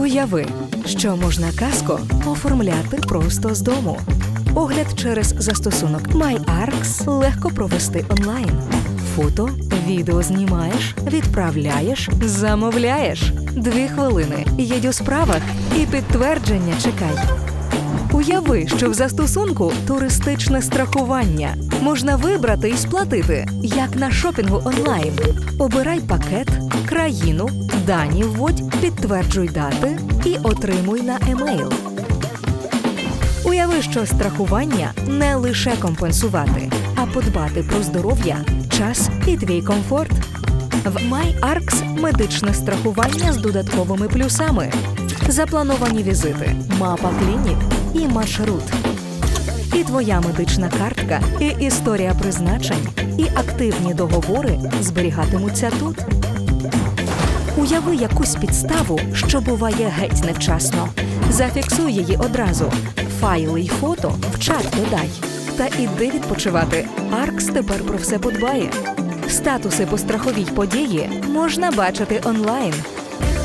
Уяви, що можна каско оформляти просто з дому. Огляд через застосунок MyArcs легко провести онлайн. Фото, відео знімаєш, відправляєш, замовляєш. Дві хвилини. Їдь у справах і підтвердження чекай. Уяви, що в застосунку туристичне страхування можна вибрати і сплатити, як на шопінгу онлайн. Обирай пакет, країну, дані вводь, підтверджуй дати і отримуй на емейл. Уяви, що страхування не лише компенсувати, а подбати про здоров'я, час і твій комфорт. В MyArcs медичне страхування з додатковими плюсами, заплановані візити, мапа клінік і маршрут. І твоя медична картка, і історія призначень, і активні договори зберігатимуться тут. Уяви якусь підставу, що буває геть невчасно. Зафіксуй її одразу. Файли й фото в чат додай. Та іди відпочивати. Аркс тепер про все подбає. Статуси по страховій події можна бачити онлайн.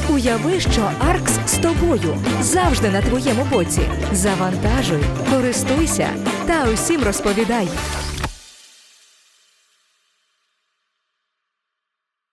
Уяви, що Аркс з тобою завжди на твоєму боці. Завантажуй, користуйся та усім розповідай.